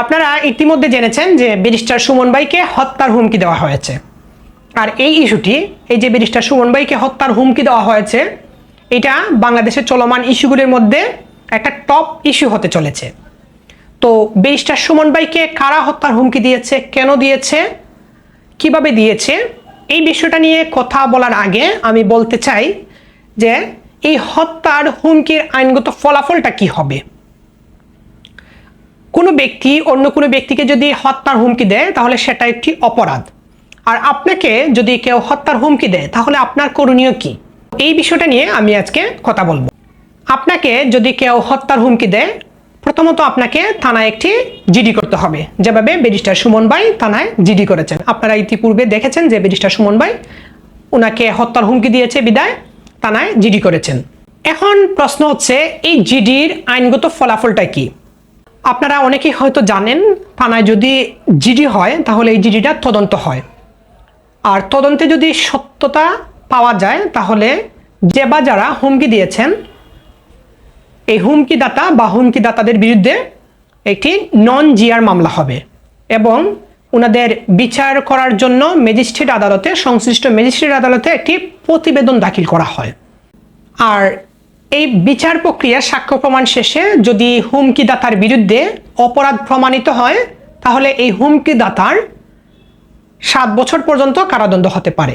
আপনারা ইতিমধ্যে জেনেছেন যে ব্যারিস্টার সুমন ভাইকে হত্যার হুমকি দেওয়া হয়েছে। আর এই ইস্যুটি, এই যে ব্যারিস্টার সুমন ভাইকে হত্যার হুমকি দেওয়া হয়েছে, এটা বাংলাদেশের চলমান ইস্যুগুলির মধ্যে একটা টপ ইস্যু হতে চলেছে। তো ব্যারিস্টার সুমন ভাইকে কারা হত্যার হুমকি দিয়েছে, কেন দিয়েছে, কীভাবে দিয়েছে, এই বিষয়টা নিয়ে কথা বলার আগে আমি বলতে চাই যে এই হত্যার হুমকির আইনগত ফলাফলটা কি হবে? কোনো ব্যক্তি অন্য কোনো ব্যক্তিকে যদি হত্যার হুমকি দেয়, তাহলে সেটা একটি অপরাধ। আর আপনাকে যদি কেউ হত্যার হুমকি দেয়, তাহলে আপনার করণীয় কি? এই বিষয়টা নিয়ে আমি আজকে কথা বলব। আপনাকে যদি কেউ হত্যার হুমকি দেয়, প্রথমত আপনাকে থানায় একটি জিডি করতে হবে, যেভাবে ব্যারিস্টার সুমন ভাই থানায় জিডি করেছেন। আপনারা ইতিপূর্বে দেখেছেন যে ব্যারিস্টার সুমন ভাই ওনাকে হত্যার হুমকি দিয়েছে, বিদায় থানায় জিডি করেছেন। এখন প্রশ্ন হচ্ছে, এই জিডির আইনগত ফলাফলটা কি? আপনারা অনেকেই হয়তো জানেন, থানায় যদি জিডি হয়, তাহলে এই জিডিটা তদন্ত হয়। আর তদন্তে যদি সত্যতা পাওয়া যায়, তাহলে যে বা যারা হুমকি দিয়েছেন, এই হুমকিদাতা বা হুমকিদাতাদের বিরুদ্ধে একটি নন জিআর মামলা হবে এবং ওনাদের বিচার করার জন্য ম্যাজিস্ট্রেট আদালতে, সংশ্লিষ্ট ম্যাজিস্ট্রেট আদালতে একটি প্রতিবেদন দাখিল করা হয়। আর এই বিচার প্রক্রিয়া সাক্ষ্য প্রমাণ শেষে যদি হুমকিদাতার বিরুদ্ধে অপরাধ প্রমাণিত হয়, তাহলে এই হুমকিদাতার সাত বছর পর্যন্ত কারাদণ্ড হতে পারে।